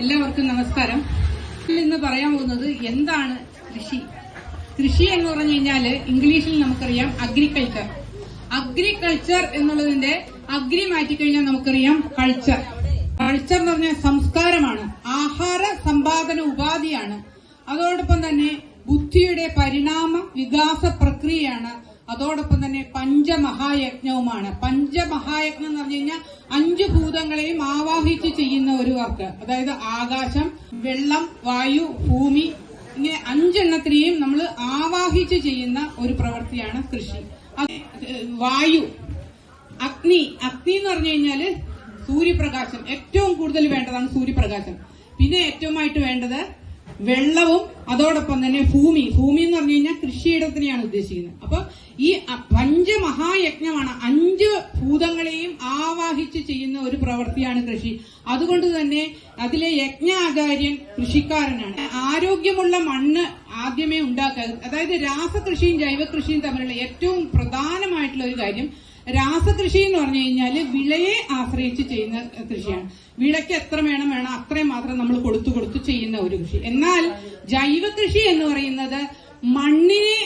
എല്ലാവർക്കും നമസ്കാരം. ഇന്ന് പറയാൻ പോകുന്നത് എന്താണ് കൃഷി? കൃഷി എന്ന് പറഞ്ഞു കഴിഞ്ഞാൽ ഇംഗ്ലീഷിൽ നമുക്കറിയാം അഗ്രികൾച്ചർ അഗ്രികൾച്ചർ എന്നുള്ളതിന്റെ അഗ്രി മാറ്റിക്കഴിഞ്ഞാൽ നമുക്കറിയാം കൾച്ചർ കൾച്ചർ എന്ന് പറഞ്ഞാൽ സംസ്കാരമാണ്. ആഹാര സമ്പാദന ഉപാധിയാണ്. അതോടൊപ്പം തന്നെ ബുദ്ധിയുടെ പരിണാമ വികാസ പ്രക്രിയയാണ്. അതോടൊപ്പം തന്നെ പഞ്ചമഹായജ്ഞവുമാണ്. പഞ്ചമഹായജ്ഞം എന്ന് പറഞ്ഞു കഴിഞ്ഞാൽ അഞ്ചു ഭൂതങ്ങളെയും ആവാഹിച്ച് ചെയ്യുന്ന ഒരു വർക്ക്. അതായത് ആകാശം വെള്ളം വായു ഭൂമി ഇങ്ങനെ അഞ്ചെണ്ണത്തിനെയും നമ്മൾ ആവാഹിച്ച് ചെയ്യുന്ന ഒരു പ്രവൃത്തിയാണ് കൃഷി. വായു അഗ്നി. അഗ്നി എന്ന് പറഞ്ഞു കഴിഞ്ഞാൽ സൂര്യപ്രകാശം. ഏറ്റവും കൂടുതൽ വേണ്ടതാണ് സൂര്യപ്രകാശം. പിന്നെ ഏറ്റവുമായിട്ട് വേണ്ടത് വെള്ളവും അതോടൊപ്പം തന്നെ ഭൂമി. ഭൂമി എന്ന് പറഞ്ഞു കഴിഞ്ഞാൽ കൃഷിയിടത്തിനെയാണ് ഉദ്ദേശിക്കുന്നത്. അപ്പൊ ഈ പഞ്ചമഹായജ്ഞമാണ് അഞ്ച് ഭൂതങ്ങളെയും ആവാഹിച്ച് ചെയ്യുന്ന ഒരു പ്രവൃത്തിയാണ് കൃഷി. അതുകൊണ്ട് തന്നെ അതിലെ യജ്ഞാചാര്യൻ കൃഷിക്കാരനാണ്. ആരോഗ്യമുള്ള മണ്ണ് ആദ്യമേ ഉണ്ടാക്കുക. അതായത് രാസകൃഷിയും ജൈവകൃഷിയും തമ്മിലുള്ള ഏറ്റവും പ്രധാനമായിട്ടുള്ള ഒരു കാര്യം രാസകൃഷി എന്ന് പറഞ്ഞു കഴിഞ്ഞാൽ വിളയെ ആശ്രയിച്ച് ചെയ്യുന്ന കൃഷിയാണ്. വിളയ്ക്ക് എത്ര വേണം വേണം അത്രയും മാത്രം നമ്മൾ കൊടുത്തു കൊടുത്തു ചെയ്യുന്ന ഒരു കൃഷി. എന്നാൽ ജൈവ കൃഷി എന്ന് പറയുന്നത് മണ്ണിനെ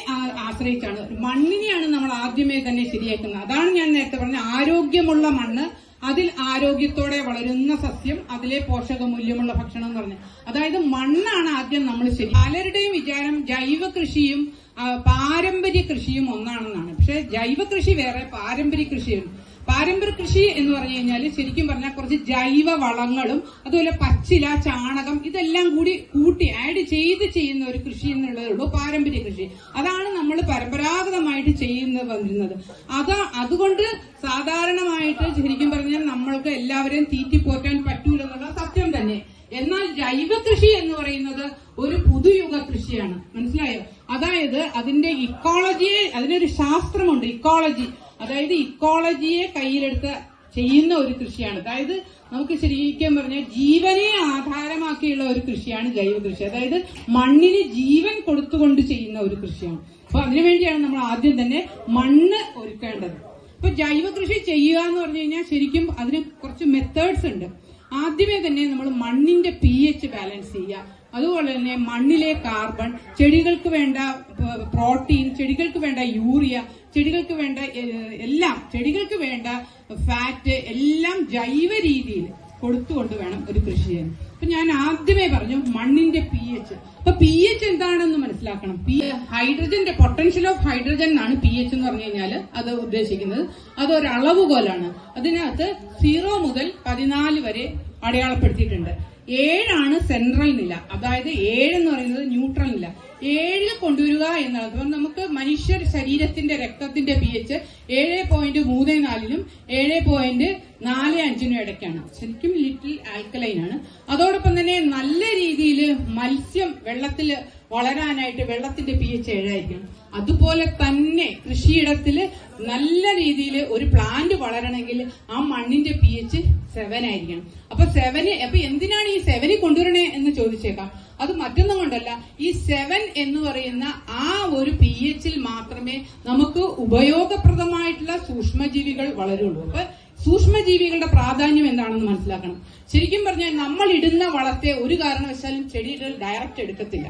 ആശ്രയിച്ചാണ്. മണ്ണിനെയാണ് നമ്മൾ ആദ്യമേ തന്നെ ശരിയാക്കുന്നത്. അതാണ് ഞാൻ നേരത്തെ പറഞ്ഞ ആരോഗ്യമുള്ള മണ്ണ് അതിൽ ആരോഗ്യത്തോടെ വളരുന്ന സസ്യം അതിലെ പോഷകമൂല്യമുള്ള ഭക്ഷണം എന്ന് പറഞ്ഞു. അതായത് മണ്ണാണ് ആദ്യം നമ്മൾ ശരി പലരുടെയും വിചാരം ജൈവ കൃഷിയും പാരമ്പര്യ കൃഷിയും ഒന്നാണെന്നാണ്. പക്ഷെ ജൈവ കൃഷി വേറെ പാരമ്പര്യ കൃഷിയുണ്ട് പാരമ്പര്യ കൃഷി എന്ന് പറഞ്ഞു കഴിഞ്ഞാൽ ശരിക്കും പറഞ്ഞാൽ കുറച്ച് ജൈവ വളങ്ങളും അതുപോലെ പച്ചില ചാണകം ഇതെല്ലാം കൂടി കൂട്ടി ആഡ് ചെയ്ത് ചെയ്യുന്ന ഒരു കൃഷി എന്നുള്ളതേ ഉള്ളൂ പാരമ്പര്യ കൃഷി. അതാണ് നമ്മൾ പരമ്പരാഗതമായിട്ട് ചെയ്യുന്ന വന്നിരുന്നത് അതാ അതുകൊണ്ട് സാധാരണമായിട്ട് ശരിക്കും പറഞ്ഞാൽ നമ്മൾക്ക് എല്ലാവരെയും തീറ്റിപ്പോറ്റാൻ പറ്റൂലെന്നുള്ള സത്യം തന്നെ. എന്നാൽ ജൈവ കൃഷി എന്ന് പറയുന്നത് ഒരു പുതുയുഗ കൃഷിയാണ്. മനസ്സിലായോ? അതായത് അതിന്റെ ഇക്കോളജിയെ അതിനൊരു ശാസ്ത്രമുണ്ട് ഇക്കോളജി അതായത് ഇക്കോളജിയെ കയ്യിലെടുത്ത് ചെയ്യുന്ന ഒരു കൃഷിയാണ്. അതായത് നമുക്ക് ശരിക്കും പറഞ്ഞാൽ ജീവനെ ആധാരമാക്കിയുള്ള ഒരു കൃഷിയാണ് ജൈവ കൃഷി. അതായത് മണ്ണിന് ജീവൻ കൊടുത്തുകൊണ്ട് ചെയ്യുന്ന ഒരു കൃഷിയാണ്. അപ്പൊ അതിനുവേണ്ടിയാണ് നമ്മൾ ആദ്യം തന്നെ മണ്ണ് ഒരുക്കേണ്ടത്. ഇപ്പൊ ജൈവ കൃഷി ചെയ്യുക എന്ന് പറഞ്ഞു കഴിഞ്ഞാൽ ശരിക്കും അതിന് കുറച്ച് മെത്തേഡ്സ് ഉണ്ട്. ആദ്യമേ തന്നെ നമ്മൾ മണ്ണിന്റെ പി എച്ച് ബാലൻസ് ചെയ്യുക. അതുപോലെ തന്നെ മണ്ണിലെ കാർബൺ ചെടികൾക്ക് വേണ്ട പ്രോട്ടീൻ ചെടികൾക്ക് വേണ്ട യൂറിയ ചെടികൾക്ക് വേണ്ട എല്ലാം ചെടികൾക്ക് വേണ്ട ഫാറ്റ് എല്ലാം ജൈവ രീതിയിൽ കൊടുത്തുകൊണ്ട് വേണം ഒരു കൃഷി ചെയ്യാൻ. അപ്പൊ ഞാൻ ആദ്യമേ പറഞ്ഞു മണ്ണിന്റെ പി എച്ച് അപ്പൊ പി എച്ച് എന്താണെന്ന് മനസ്സിലാക്കണം. പി ഹൈഡ്രജന്റെ പൊട്ടൻഷ്യൽ ഓഫ് ഹൈഡ്രജൻ എന്നാണ് പി എച്ച് എന്ന് പറഞ്ഞു കഴിഞ്ഞാൽ അത് ഉദ്ദേശിക്കുന്നത്. അത് ഒരു അതിനകത്ത് സീറോ മുതൽ പതിനാല് വരെ അടയാളപ്പെടുത്തിയിട്ടുണ്ട്. ഏഴാണ് സെൻട്രൽ നില. അതായത് ഏഴ് എന്ന് പറയുന്നത് ന്യൂട്രൽ നില. ഏഴിൽ കൊണ്ടുവരിക എന്നുള്ളത് നമുക്ക് മനുഷ്യ ശരീരത്തിന്റെ രക്തത്തിന്റെ പി എച്ച് ഏഴ് പോയിന്റ് മൂന്ന് നാലിനും ഏഴ് പോയിന്റ് നാല് അഞ്ചിനും ഇടയ്ക്കാണ്. ശരിക്കും ലിറ്റിൽ ആൽക്കലൈൻ ആണ്. അതോടൊപ്പം തന്നെ നല്ല രീതിയിൽ മത്സ്യം വെള്ളത്തിൽ വളരാനായിട്ട് വെള്ളത്തിന്റെ പി എച്ച് ഏഴായിരിക്കണം. അതുപോലെ തന്നെ കൃഷിയിടത്തിൽ നല്ല രീതിയിൽ ഒരു പ്ലാന്റ് വളരണമെങ്കിൽ ആ മണ്ണിന്റെ പി എച്ച് സെവൻ ആയിരിക്കണം. അപ്പൊ സെവന് അപ്പൊ എന്തിനാണ് ഈ സെവന് കൊണ്ടുവരണേ എന്ന് ചോദിച്ചേക്കാം. അത് മറ്റൊന്നും കൊണ്ടല്ല. ഈ സെവൻ എന്ന് പറയുന്ന ആ ഒരു പി എച്ചിൽ മാത്രമേ നമുക്ക് ഉപയോഗപ്രദമായിട്ടുള്ള സൂക്ഷ്മജീവികൾ വളരുള്ളൂ. അപ്പൊ സൂക്ഷ്മജീവികളുടെ പ്രാധാന്യം എന്താണെന്ന് മനസ്സിലാക്കണം. ശരിക്കും പറഞ്ഞാൽ നമ്മൾ ഇടുന്ന വളത്തെ ഒരു കാരണവശാലും ചെടികൾ ഡയറക്റ്റ് എടുക്കത്തില്ല.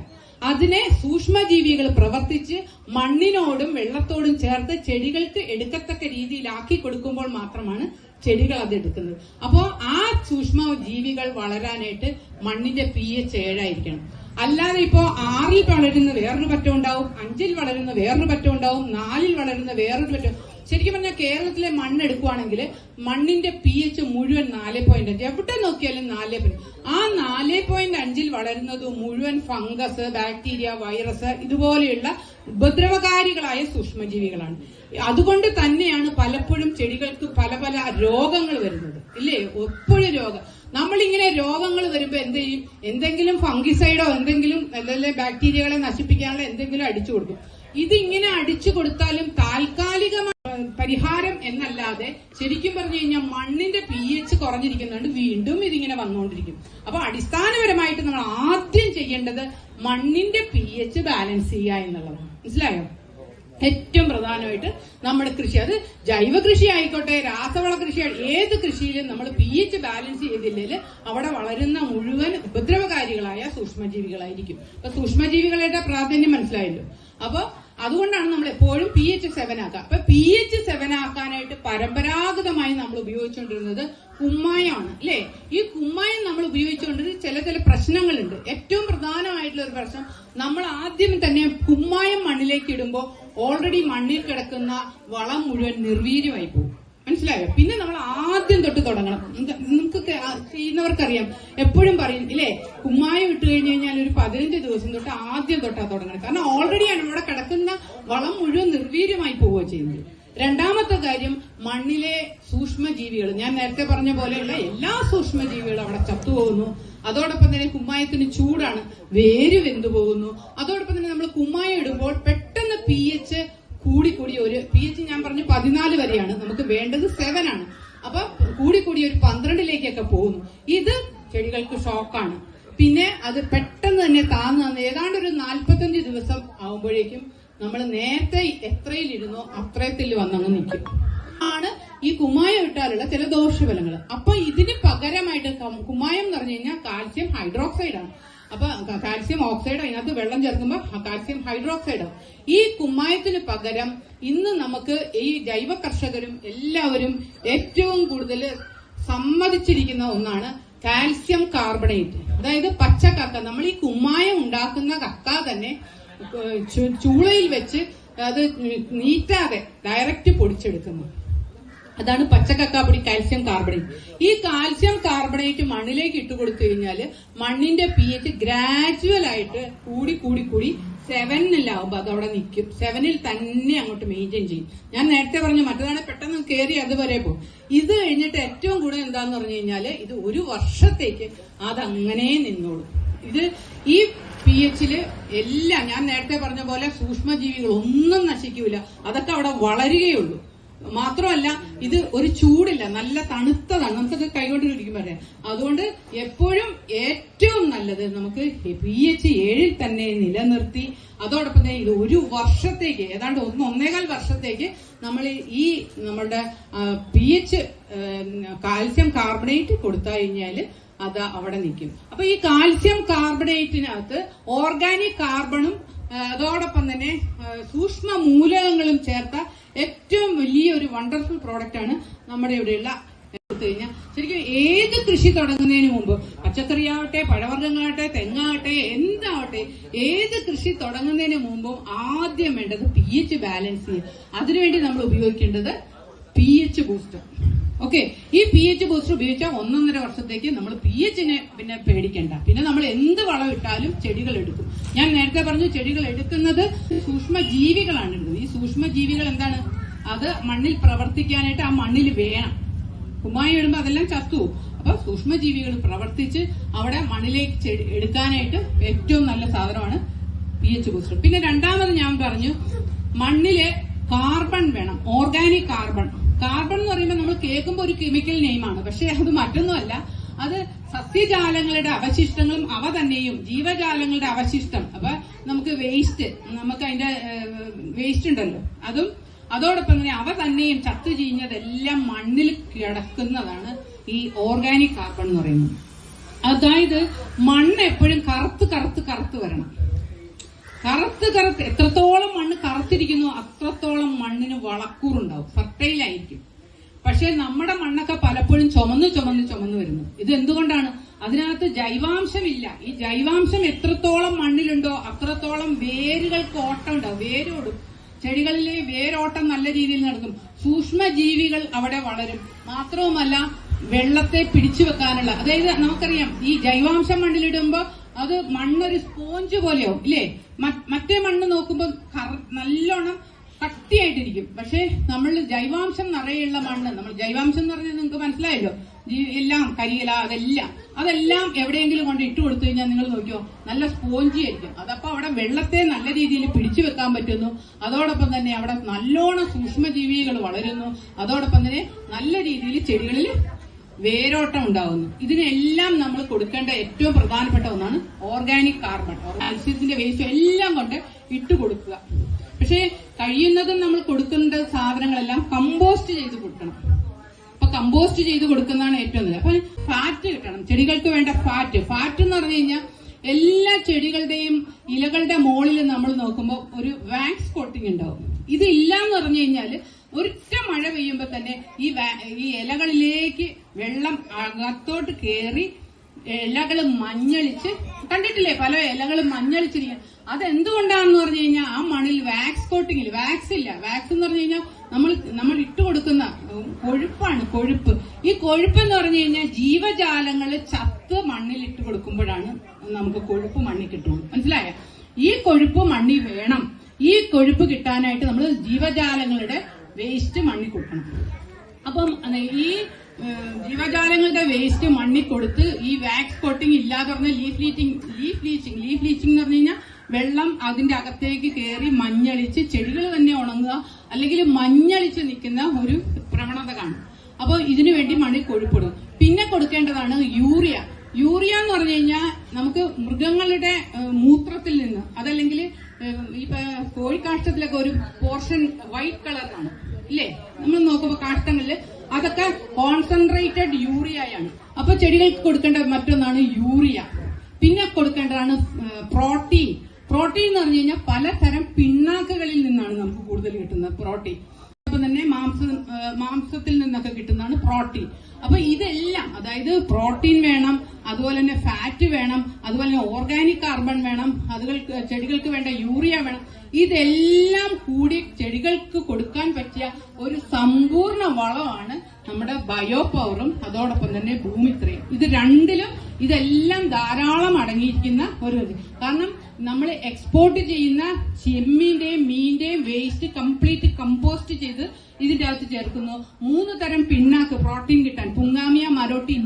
അതിനെ സൂക്ഷ്മജീവികൾ പ്രവർത്തിച്ച് മണ്ണിനോടും വെള്ളത്തോടും ചേർത്ത് ചെടികൾക്ക് എടുക്കത്തക്ക രീതിയിലാക്കി കൊടുക്കുമ്പോൾ മാത്രമാണ് ചെടികൾ അത് എടുക്കുന്നത്. അപ്പോൾ ആ സൂക്ഷ്മ ജീവികൾ വളരാനായിട്ട് മണ്ണിന്റെ പി എച്ച് ഏഴായിരിക്കണം. അല്ലാതെ ഇപ്പോ ആറിൽ വളരുന്ന വേറൊരു പറ്റം ഉണ്ടാവും അഞ്ചിൽ വളരുന്ന വേറൊരു പറ്റം ഉണ്ടാവും നാലിൽ വളരുന്ന വേറൊരു പറ്റം ശരിക്കും പറഞ്ഞാൽ കേരളത്തിലെ മണ്ണ് എടുക്കുവാണെങ്കിൽ മണ്ണിന്റെ പി എച്ച് മുഴുവൻ നാല് പോയിന്റ് അഞ്ച്. എവിടെ നോക്കിയാലും നാല് പോയിന്റ് ആ നാല് പോയിന്റ് അഞ്ചിൽ വളരുന്നത് മുഴുവൻ ഫംഗസ് ബാക്ടീരിയ വൈറസ് ഇതുപോലെയുള്ള ഉപദ്രവകാരികളായ സൂക്ഷ്മജീവികളാണ്. അതുകൊണ്ട് തന്നെയാണ് പലപ്പോഴും ചെടികൾക്ക് പല പല രോഗങ്ങൾ വരുന്നത്. ഇല്ലേ? എപ്പോഴും രോഗം. നമ്മളിങ്ങനെ രോഗങ്ങൾ വരുമ്പോൾ എന്ത് ചെയ്യും? എന്തെങ്കിലും ഫംഗിസൈഡോ എന്തെങ്കിലും അല്ലെങ്കിൽ ബാക്ടീരിയകളെ നശിപ്പിക്കാനുള്ള എന്തെങ്കിലും അടിച്ചു കൊടുക്കും. ഇതിങ്ങനെ അടിച്ചു കൊടുത്താലും താൽക്കാലികമായ പരിഹാരം എന്നല്ലാതെ ശരിക്കും പറഞ്ഞു കഴിഞ്ഞാൽ മണ്ണിന്റെ പി എച്ച് കുറഞ്ഞിരിക്കുന്നുണ്ട്. വീണ്ടും ഇതിങ്ങനെ വന്നുകൊണ്ടിരിക്കും. അപ്പൊ അടിസ്ഥാനപരമായിട്ട് നമ്മൾ ആദ്യം ചെയ്യേണ്ടത് മണ്ണിന്റെ പി എച്ച് ബാലൻസ് ചെയ്യുക എന്നുള്ളതാണ്. മനസ്സിലായോ? ഏറ്റവും പ്രധാനമായിട്ട് നമ്മുടെ കൃഷി. അത് ജൈവ കൃഷി ആയിക്കോട്ടെ രാസവള കൃഷി ഏത് കൃഷിയിലും നമ്മൾ പി എച്ച് ബാലൻസ് ചെയ്തില്ലെങ്കിൽ അവിടെ വളരുന്ന മുഴുവൻ ഉപദ്രവകാരികളായ സൂക്ഷ്മജീവികളായിരിക്കും. അപ്പൊ സൂക്ഷ്മജീവികളുടെ പ്രാധാന്യം മനസ്സിലായല്ലോ. അപ്പൊ അതുകൊണ്ടാണ് നമ്മൾ എപ്പോഴും പി എച്ച് സെവൻ ആക്കുക. അപ്പൊ പി എച്ച് സെവൻ ആക്കാനായിട്ട് പരമ്പരാഗതമായി നമ്മൾ ഉപയോഗിച്ചുകൊണ്ടിരുന്നത് കുമ്മായമാണ് അല്ലെ? ഈ കുമ്മായം നമ്മൾ ഉപയോഗിച്ചുകൊണ്ടിരുന്ന ചില ചില പ്രശ്നങ്ങളുണ്ട്. ഏറ്റവും പ്രധാനമായിട്ടുള്ള ഒരു പ്രശ്നം നമ്മൾ ആദ്യം തന്നെ കുമ്മായം മണ്ണിലേക്ക് ഇടുമ്പോൾ ഓൾറെഡി മണ്ണിൽ കിടക്കുന്ന വളം മുഴുവൻ നിർവീര്യമായി പോകും. മനസ്സിലായോ? പിന്നെ നമ്മൾ ആദ്യം തൊട്ട് തുടങ്ങണം. ആ ചെയ്യുന്നവർക്കറിയാം. എപ്പോഴും പറയും ഇല്ലേ? കുമ്മായം ഇട്ട് കഴിഞ്ഞു കഴിഞ്ഞാൽ ഒരു പതിനഞ്ച് ദിവസം തൊട്ട് ആദ്യം തൊട്ടാ തുടങ്ങണം കാരണം ഓൾറെഡിയാണ് ഇവിടെ കിടക്കുന്ന വളം മുഴുവൻ നിർവീര്യമായി പോവുക ചെയ്യുന്നത്. രണ്ടാമത്തെ കാര്യം മണ്ണിലെ സൂക്ഷ്മജീവികൾ. ഞാൻ നേരത്തെ പറഞ്ഞ പോലെയുള്ള എല്ലാ സൂക്ഷ്മജീവികളും അവിടെ ചത്തുപോകുന്നു. അതോടൊപ്പം തന്നെ കുമ്മായത്തിന് ചൂടാണ് വേര് വെന്തു പോകുന്നു അതോടൊപ്പം തന്നെ നമ്മൾ കുമ്മായം ഇടുമ്പോൾ പെട്ടെന്ന് പി എച്ച് കൂടി കൂടി ഒരു പി എച്ച് ഞാൻ പറഞ്ഞു പതിനാല് വരെയാണ്. നമുക്ക് വേണ്ടത് സെവൻ ആണ്. അപ്പൊ കൂടി കൂടി ഒരു പന്ത്രണ്ടിലേക്കൊക്കെ പോകുന്നു. ഇത് ചെടികൾക്ക് ഷോക്കാണ് പിന്നെ അത് പെട്ടെന്ന് തന്നെ താന്ന് ഏതാണ്ട് ഒരു നാൽപ്പത്തഞ്ച് ദിവസം ആവുമ്പോഴേക്കും നമ്മൾ നേരത്തെ എത്രയിലിരുന്നോ അത്രയത്തിൽ വന്നങ്ങ് നിൽക്കും. ആണ് ഈ കുമ്മായം ഇട്ടാലുള്ള ചില ദോഷഫലങ്ങൾ അപ്പൊ ഇതിന് പകരമായിട്ട് കുമായം എന്ന് പറഞ്ഞു കഴിഞ്ഞാൽ കാൽസ്യം ഹൈഡ്രോക്സൈഡ് ആണ്. അപ്പൊ കാൽസ്യം ഓക്സൈഡ് അതിനകത്ത് വെള്ളം ചേർക്കുമ്പോൾ കാൽസ്യം ഹൈഡ്രോക്സൈഡ് ഈ കുമ്മായത്തിന് പകരം ഇന്ന് നമുക്ക് ഈ ജൈവ കർഷകരും എല്ലാവരും ഏറ്റവും കൂടുതൽ സമ്മതിച്ചിരിക്കുന്ന ഒന്നാണ് കാൽസ്യം കാർബണേറ്റ് അതായത് പച്ച കക്ക. നമ്മൾ ഈ കുമ്മായം ഉണ്ടാക്കുന്ന കക്ക തന്നെ ചൂളയിൽ വെച്ച് അത് നീറ്റാതെ ഡയറക്റ്റ് പൊടിച്ചെടുക്കുന്നു. അതാണ് പച്ചക്കക്കാപ്പൊടി കാൽസ്യം കാർബണേറ്റ്. ഈ കാൽസ്യം കാർബണേറ്റ് മണ്ണിലേക്ക് ഇട്ട് കൊടുത്തു കഴിഞ്ഞാൽ മണ്ണിന്റെ പി എച്ച് ഗ്രാജുവൽ ആയിട്ട് കൂടി കൂടി കൂടി സെവനിലാവുമ്പോ അവിടെ നിൽക്കും. സെവനിൽ തന്നെ അങ്ങോട്ട് മെയിന്റെയിൻ ചെയ്യും. ഞാൻ നേരത്തെ പറഞ്ഞു മറ്റേതാണ് പെട്ടെന്ന് കയറി അതുവരെ പോകും. ഇത് കഴിഞ്ഞിട്ട് ഏറ്റവും കൂടുതൽ എന്താന്ന് പറഞ്ഞു കഴിഞ്ഞാൽ ഇത് ഒരു വർഷത്തേക്ക് അതങ്ങനെ നിന്നോളും. ഇത് ഈ പി എച്ചിൽ എല്ലാം ഞാൻ നേരത്തെ പറഞ്ഞ പോലെ സൂക്ഷ്മജീവികൾ ഒന്നും നശിക്കൂല. അതൊക്കെ അവിടെ വളരുകയുള്ളൂ. മാത്രമല്ല ഇത് ഒരു ചൂടില്ല നല്ല തണുത്തതാണ്. നമുക്കത് കൈകൊണ്ട് ഇരിക്കും പറയാം അതുകൊണ്ട് എപ്പോഴും ഏറ്റവും നല്ലത് നമുക്ക് പി എച്ച് ഏഴിൽ തന്നെ നിലനിർത്തി അതോടൊപ്പം തന്നെ ഇത് ഒരു വർഷത്തേക്ക് ഏതാണ്ട് ഒന്ന് ഒന്നേകാൽ വർഷത്തേക്ക് നമ്മൾ ഈ നമ്മളുടെ പി എച്ച് കാൽസ്യം കാർബണേറ്റ് കൊടുത്തു കഴിഞ്ഞാൽ അത് അവിടെ നിൽക്കും. അപ്പൊ ഈ കാൽസ്യം കാർബണേറ്റിനകത്ത് ഓർഗാനിക് കാർബണും അതോടൊപ്പം തന്നെ സൂക്ഷ്മ മൂലകങ്ങളും ചേർത്ത ഏറ്റവും വലിയ ഒരു വണ്ടർഫുൾ പ്രോഡക്റ്റ് ആണ് നമ്മുടെ ഇവിടെയുള്ള ശരിക്കും ഏത് കൃഷി തുടങ്ങുന്നതിന് മുമ്പ് പച്ചക്കറിയാവട്ടെ പഴവർഗങ്ങളാവട്ടെ തെങ്ങാവട്ടെ എന്താവട്ടെ ഏത് കൃഷി തുടങ്ങുന്നതിന് മുമ്പും ആദ്യം വേണ്ടത് പി എച്ച് ബാലൻസ് ചെയ്യുക അതിനുവേണ്ടി നമ്മൾ ഉപയോഗിക്കേണ്ടത് പി എച്ച് ബൂസ്റ്റർ ഓക്കെ ഈ പി എച്ച് ബൂസ്റ്റർ ഉപയോഗിച്ചാൽ ഒന്നൊന്നര വർഷത്തേക്ക് നമ്മൾ പി എച്ചിനെ പിന്നെ പേടിക്കണ്ട. പിന്നെ നമ്മൾ എന്ത് വളം ഇട്ടാലും ചെടികൾ എടുക്കും. ഞാൻ നേരത്തെ പറഞ്ഞു ചെടികൾ എടുക്കുന്നത് സൂക്ഷ്മ ജീവികളാണ് എടുക്കുന്നത്. ഈ സൂക്ഷ്മ ജീവികൾ എന്താണ്? അത് മണ്ണിൽ പ്രവർത്തിക്കാനായിട്ട് ആ മണ്ണിൽ വേണം. കുമ്മായി ഇടുമ്പോൾ അതെല്ലാം ചത്തു അപ്പൊ സൂക്ഷ്മജീവികൾ പ്രവർത്തിച്ച് അവിടെ മണ്ണിലേക്ക് എടുക്കാനായിട്ട് ഏറ്റവും നല്ല സാധനമാണ് പി എച്ച് ബൂസ്റ്റർ പിന്നെ രണ്ടാമത് ഞാൻ പറഞ്ഞു മണ്ണിലെ കാർബൺ വേണം ഓർഗാനിക് കാർബൺ കാർബൺ എന്ന് പറയുമ്പോൾ നമ്മൾ കേൾക്കുമ്പോൾ ഒരു കെമിക്കൽ നെയിമാണ് പക്ഷെ അത് മറ്റൊന്നുമല്ല. അത് സസ്യജാലങ്ങളുടെ അവശിഷ്ടങ്ങളും അവ തന്നെയും ജീവജാലങ്ങളുടെ അവശിഷ്ടം. അപ്പൊ നമുക്ക് വേസ്റ്റ് നമുക്ക് അതിന്റെ വേസ്റ്റ് ഉണ്ടല്ലോ. അതും അതോടൊപ്പം തന്നെ അവ തന്നെയും ചത്തു ചീഞ്ഞതെല്ലാം മണ്ണിൽ കിടക്കുന്നതാണ് ഈ ഓർഗാനിക് കാർബൺ എന്ന് പറയുന്നത്. അതായത് മണ്ണ് എപ്പോഴും കറുത്ത് കറുത്ത് കറുത്ത് വരണം. കറുത്ത് കറുത്ത് എത്രത്തോളം മണ്ണ് കറുത്തിരിക്കുന്നു അത്രത്തോളം മണ്ണിന് വളക്കൂറുണ്ടാവും. ആയിരിക്കും പക്ഷെ നമ്മുടെ മണ്ണൊക്കെ പലപ്പോഴും ചുമന്ന് ചുമന്ന് ചുമന്ന് വരുന്നു. ഇത് എന്തുകൊണ്ടാണ് അതിനകത്ത് ജൈവാംശമില്ല. ഈ ജൈവാംശം എത്രത്തോളം മണ്ണിലുണ്ടോ അത്രത്തോളം വേരുകൾക്ക് ഓട്ടം ഉണ്ടാവും വേരോടും ചെടികളിലെ വേരോട്ടം നല്ല രീതിയിൽ നടക്കും. സൂക്ഷ്മജീവികൾ അവിടെ വളരും. മാത്രവുമല്ല വെള്ളത്തെ പിടിച്ചു വെക്കാനുള്ള അതായത് നമുക്കറിയാം ഈ ജൈവാംശം മണ്ണിലിടുമ്പോ അത് മണ്ണൊരു സ്പോഞ്ച് പോലെയാവും ഇല്ലേ? മറ്റേ മണ്ണ് നോക്കുമ്പോൾ നല്ലോണം കട്ടിയായിട്ടിരിക്കും പക്ഷേ നമ്മൾ ജൈവാംശം നിറയുള്ള മണ്ണ് നമ്മൾ ജൈവാംശം എന്ന് പറഞ്ഞാൽ നിങ്ങൾക്ക് മനസ്സിലായല്ലോ? എല്ലാം കരിയില അതെല്ലാം. അതെല്ലാം എവിടെയെങ്കിലും കൊണ്ട് ഇട്ട് കൊടുത്തു കഴിഞ്ഞാൽ നിങ്ങൾ നോക്കിയോ നല്ല സ്പോഞ്ചി ആയിരിക്കും. അതപ്പോ അവിടെ വെള്ളത്തെ നല്ല രീതിയിൽ പിടിച്ചു വെക്കാൻ പറ്റുന്നു. അതോടൊപ്പം തന്നെ അവിടെ നല്ലോണം സൂക്ഷ്മജീവികൾ വളരുന്നു. അതോടൊപ്പം തന്നെ നല്ല രീതിയിൽ ചെടികളിൽ വേരോട്ടം ഉണ്ടാകുന്നു ഇതിനെല്ലാം നമ്മൾ കൊടുക്കേണ്ട ഏറ്റവും പ്രധാനപ്പെട്ട ഒന്നാണ് ഓർഗാനിക് കാർബൺ. മത്സ്യത്തിന്റെ വേസ്റ്റ് എല്ലാം കൊണ്ട് ഇട്ട് കൊടുക്കുക. പക്ഷേ കഴിയുന്നതും നമ്മൾ കൊടുക്കുന്ന സാധനങ്ങളെല്ലാം കമ്പോസ്റ്റ് ചെയ്ത് കൊടുക്കണം. അപ്പൊ കമ്പോസ്റ്റ് ചെയ്ത് കൊടുക്കുന്നതാണ് ഏറ്റവും നല്ലത്. അപ്പൊ ഫാറ്റ് കിട്ടണം. ചെടികൾക്ക് വേണ്ട ഫാറ്റ് ഫാറ്റ് എന്ന് പറഞ്ഞു കഴിഞ്ഞാൽ എല്ലാ ചെടികളുടെയും ഇലകളുടെ മുകളിൽ നമ്മൾ നോക്കുമ്പോൾ ഒരു വാക്സ് കോട്ടിംഗ് ഉണ്ടാവും. ഇത് ഇല്ല എന്ന് പറഞ്ഞു കഴിഞ്ഞാൽ ഒരൊറ്റ മഴ പെയ്യുമ്പോൾ തന്നെ ഈ ഈ ഇലകളിലേക്ക് വെള്ളം അകത്തോട്ട് കയറി ഇലകൾ മഞ്ഞളിച്ച് കണ്ടിട്ടില്ലേ പല ഇലകളും മഞ്ഞളിച്ചിരിക്കും അതെന്തുകൊണ്ടാണെന്ന് പറഞ്ഞു കഴിഞ്ഞാൽ ആ മണ്ണിൽ വാക്സ് കോട്ടിങ്ങിൽ വാക്സ് ഇല്ല. വാക്സ് എന്ന് പറഞ്ഞു കഴിഞ്ഞാൽ നമ്മൾ നമ്മൾ ഇട്ട് കൊടുക്കുന്ന കൊഴുപ്പാണ് കൊഴുപ്പ്. ഈ കൊഴുപ്പ് എന്ന് പറഞ്ഞു കഴിഞ്ഞാൽ ജീവജാലങ്ങൾ ചത്ത് മണ്ണിൽ ഇട്ട് കൊടുക്കുമ്പോഴാണ് നമുക്ക് കൊഴുപ്പ് മണ്ണിൽ കിട്ടുള്ളൂ. മനസ്സിലായ? ഈ കൊഴുപ്പ് മണ്ണിൽ വേണം. ഈ കൊഴുപ്പ് കിട്ടാനായിട്ട് നമ്മൾ ജീവജാലങ്ങളുടെ വേസ്റ്റ് മണ്ണിൽ കൊടുക്കണം. അപ്പം ഈ ജീവജാലങ്ങളുടെ വേസ്റ്റ് മണ്ണിൽ കൊടുത്ത് ഈ വാക്സ് കോട്ടിംഗ് ഇല്ലാതെ പറഞ്ഞ leaf leaching leaf leaching leaf leaching എന്ന് പറഞ്ഞു കഴിഞ്ഞാൽ വെള്ളം അതിന്റെ അകത്തേക്ക് കയറി മഞ്ഞളിച്ച് ചെടികൾ തന്നെ ഉണങ്ങുക അല്ലെങ്കിൽ മഞ്ഞളിച്ച് നിൽക്കുന്ന ഒരു പ്രവണത കാണും. അപ്പോൾ ഇതിനു വേണ്ടി മണ്ണിൽ കൊഴുപ്പിടും പിന്നെ കൊടുക്കേണ്ടതാണ് യൂറിയ. യൂറിയ എന്ന് പറഞ്ഞു കഴിഞ്ഞാൽ നമുക്ക് മൃഗങ്ങളുടെ മൂത്രത്തിൽ നിന്ന് അതല്ലെങ്കിൽ ഇപ്പൊ കോഴിക്കാഷ്ടത്തിലൊക്കെ ഒരു പോർഷൻ വൈറ്റ് കളറിലാണ് ഇല്ലേ? നമ്മൾ നോക്കുമ്പോൾ കാഷ്ടങ്ങളിൽ അതൊക്കെ കോൺസെൻട്രേറ്റഡ് യൂറിയയാണ് അപ്പൊ ചെടികൾക്ക് കൊടുക്കേണ്ട മറ്റൊന്നാണ് യൂറിയ പിന്നെ കൊടുക്കേണ്ടതാണ് പ്രോട്ടീൻ പ്രോട്ടീൻ എന്ന് പറഞ്ഞു കഴിഞ്ഞാൽ പലതരം പിണ്ണാക്കുകളിൽ നിന്നാണ് നമുക്ക് കൂടുതൽ കിട്ടുന്നത് പ്രോട്ടീൻ അപ്പൊ തന്നെ മാംസം മാംസത്തിൽ നിന്നൊക്കെ കിട്ടുന്നതാണ് പ്രോട്ടീൻ. അപ്പൊ ഇതെല്ലാം അതായത് പ്രോട്ടീൻ വേണം അതുപോലെ തന്നെ ഫാറ്റ് വേണം അതുപോലെ തന്നെ ഓർഗാനിക് കാർബൺ വേണം അതുകൾക്ക് ചെടികൾക്ക് വേണ്ട യൂറിയ വേണം ഇതെല്ലാം കൂടി ചെടികൾക്ക് കൊടുക്കാൻ പറ്റിയ ഒരു സമ്പൂർണ വളമാണ് നമ്മുടെ ബയോ പവറും അതോടൊപ്പം തന്നെ ഭൂമിത്രയും. ഇത് രണ്ടിലും ഇതെല്ലാം ധാരാളം അടങ്ങിയിരിക്കുന്ന ഒരു കാരണം നമ്മൾ എക്സ്പോർട്ട് ചെയ്യുന്ന ചെമ്മീന്റെയും മീന്റെയും വേസ്റ്റ് കംപ്ലീറ്റ് കമ്പോസ്റ്റ് ചെയ്ത് ഇതിന്റെ അകത്ത് ചേർക്കുന്നു. മൂന്ന് തരം പിണ്ണാക്ക് പ്രോട്ടീൻ കിട്ടാൻ പുങ്ങാമിയ മരോട്ടി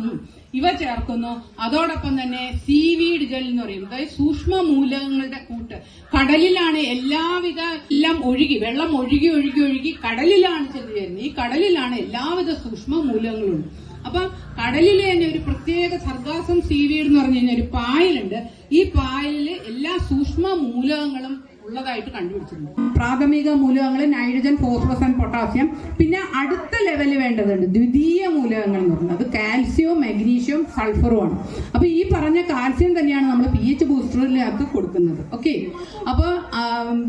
ഇവ ചേർക്കുന്നു. അതോടൊപ്പം തന്നെ സീവീഡ് ജെൽ എന്ന് പറയും. അതായത് സൂക്ഷ്മ മൂലകങ്ങളുടെ കൂട്ട്. കടലിലാണ് എല്ലാവിധ എല്ലാം ഒഴുകി വെള്ളം ഒഴുകി ഒഴുകി ഒഴുകി കടലിലാണ് ചെന്ന് ചേരുന്നത്. ഈ കടലിലാണ് എല്ലാവിധ സൂക്ഷ്മ മൂലകങ്ങളും അപ്പൊ കടലിലെ തന്നെ ഒരു പ്രത്യേക സർഗാസം സീവീഡ് എന്ന് പറഞ്ഞു കഴിഞ്ഞാൽ ഒരു പായലുണ്ട്. ഈ പായലിൽ എല്ലാ സൂക്ഷ്മ മൂലകങ്ങളും ഉള്ളതായിട്ട് കണ്ടുപിടിച്ചിട്ടുണ്ട്. പ്രാഥമിക മൂലകങ്ങൾ നൈട്രജൻ ഫോസ്ഫറസ് ആൻഡ് പൊട്ടാസ്യം പിന്നെ അടുത്ത ലെവൽ വേണ്ടതുണ്ട് ദ്വിതീയ മൂലകങ്ങൾ എന്ന് പറയുന്നത്. അത് കാൽസ്യവും മഗ്നീഷ്യവും സൾഫറും ആണ്. അപ്പൊ ഈ പറഞ്ഞ കാൽസ്യം തന്നെയാണ് നമ്മൾ പി എച്ച് ബൂസ്റ്ററിലേക്ക് കൊടുക്കുന്നത്. ഓക്കെ അപ്പോൾ